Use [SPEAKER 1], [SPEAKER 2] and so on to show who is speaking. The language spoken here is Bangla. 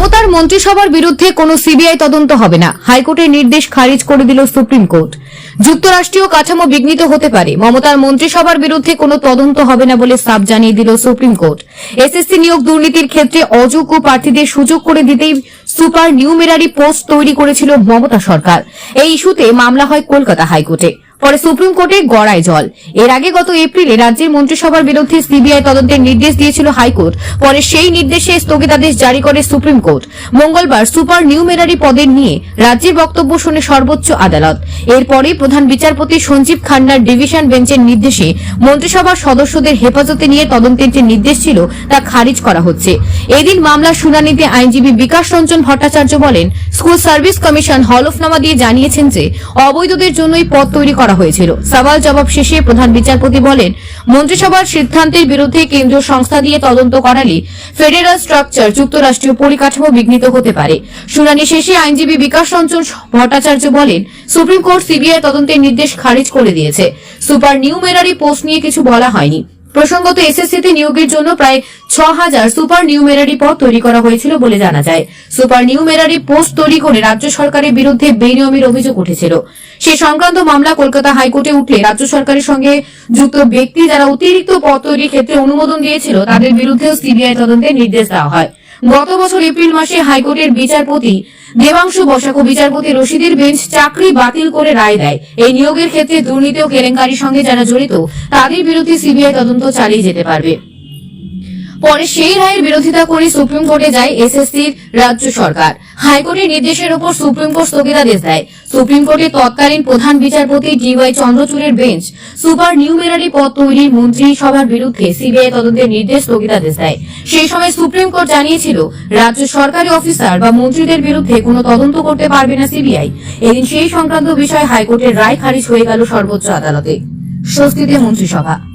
[SPEAKER 1] মমতার মন্ত্রিসভার বিরুদ্ধে কোনো সিবিআই তদন্ত হবে না। হাইকোর্টের নির্দেশ খারিজ করে দিল সুপ্রিম কোর্ট। যুক্তরাষ্ট্রীয় কাঠামো বিঘ্নিত হতে পারে। মমতার মন্ত্রিসভার বিরুদ্ধে কোনো তদন্ত হবে না বলে সাফ জানিয়ে দিল সুপ্রিম কোর্ট। এসএসসি নিয়োগ দুর্নীতির ক্ষেত্রে অযোগ্য প্রার্থীদের সুযোগ করে দিতেই সুপার নিউমেরারি পোস্ট তৈরি করেছিল মমতা সরকার। এই ইস্যুতে মামলা হয় কলকাতা হাইকোর্টে। পরে সুপ্রিম কোর্টে গড়ায় জল। এর আগে গত এপ্রিলে রাজ্যের মন্ত্রিসভার বিরুদ্ধে সিবিআই তদন্তের নির্দেশ দিয়েছিল হাইকোর্ট। পরে সেই নির্দেশে স্থগিতাদেশ জারি করে সুপ্রিম কোর্ট। মঙ্গলবার সুপার নিউমেরারি পদের নিয়ে রাজ্যের বক্তব্য শুনে সর্বোচ্চ আদালত। এরপরে প্রধান বিচারপতি সঞ্জীব খান্নার ডিভিশন বেঞ্চের নির্দেশে মন্ত্রিসভার সদস্যদের হেফাজতে নিয়ে তদন্তের যে নির্দেশ ছিল তা খারিজ করা হচ্ছে। এদিন মামলার শুনানিতে আইনজীবী বিকাশ রঞ্জন ভট্টাচার্য বলেন, স্কুল সার্ভিস কমিশন হলফনামা দিয়ে জানিয়েছেন যে, অবৈধদের জন্যই পদ তৈরি করা হয়েছিল। সওয়াল জবাব শেষে প্রধান বিচারপতি বলেন, মন্ত্রিসভার সিদ্ধান্তের বিরুদ্ধে কেন্দ্রীয় সংস্থা দিয়ে তদন্ত করালে ফেডারেল স্ট্রাকচার যুক্তরাষ্ট্রীয় পরিকাঠামো বিঘ্নিত হতে পারে। শুনানি শেষে আইনজীবী বিকাশ রঞ্জন ভট্টাচার্য বলেন, সুপ্রিম কোর্ট সিবিআই তদন্তের নির্দেশ খারিজ করে দিয়েছে। সুপার নিউমেরারি পোস্ট নিয়ে কিছু বলা হয়নি। প্রসঙ্গত এসএসসিতে নিয়োগের জন্য প্রায় ছ হাজার সুপার নিউমেরারি পদ তৈরি করা হয়েছিল বলে জানা যায়। সুপার নিউমেরারি পোস্ট তৈরি করে রাজ্য সরকারের বিরুদ্ধে বেনিয়মের অভিযোগ উঠেছিল। সে সংক্রান্ত মামলা কলকাতা হাইকোর্টে উঠলে রাজ্য সরকারের সঙ্গে যুক্ত ব্যক্তি যারা অতিরিক্ত পদ তৈরির ক্ষেত্রে অনুমোদন দিয়েছিল, তাদের বিরুদ্ধেও সিবিআই তদন্তের নির্দেশ দেওয়া হয়। গত বছর এপ্রিল মাসে হাইকোর্টের বিচারপতি দেবাংশু বসাকু বিচারপতি রশিদের বেঞ্চ চাকরি বাতিল করে রায় দেয়। এই নিয়োগের ক্ষেত্রে দুর্নীতি ও কেলেঙ্কারির সঙ্গে যারা জড়িত, তাদের বিরুদ্ধে সিবিআই তদন্ত চালিয়ে যেতে পারবে। পরে সেই রায়ের বিরোধিতা করে সুপ্রিম কোর্টে যায় এসএসসির রাজ্য সরকার। হাইকোর্টের নির্দেশের উপর সুপ্রিম কোর্ট স্থগিতাদেশ দেয়। সুপ্রিম কোর্টের তৎকালীন প্রধান বিচারপতি ডিওয়াই চন্দ্রচূড়ের বেঞ্চ, সুপার নিউমেরারি পদ তৈরির মন্ত্রিসভার বিরুদ্ধে সিবিআই তদন্তের নির্দেশ স্থগিতাদেশ দেয়। সেই সময় সুপ্রিম কোর্ট জানিয়েছিল, রাজ্য সরকারি অফিসার বা মন্ত্রীদের বিরুদ্ধে কোনো তদন্ত করতে পারবে না সিবিআই। এদিন সেই সংক্রান্ত বিষয়ে হাইকোর্টের রায় খারিজ হয়ে গেল সর্বোচ্চ আদালতে। স্বস্তিতে মন্ত্রিসভা।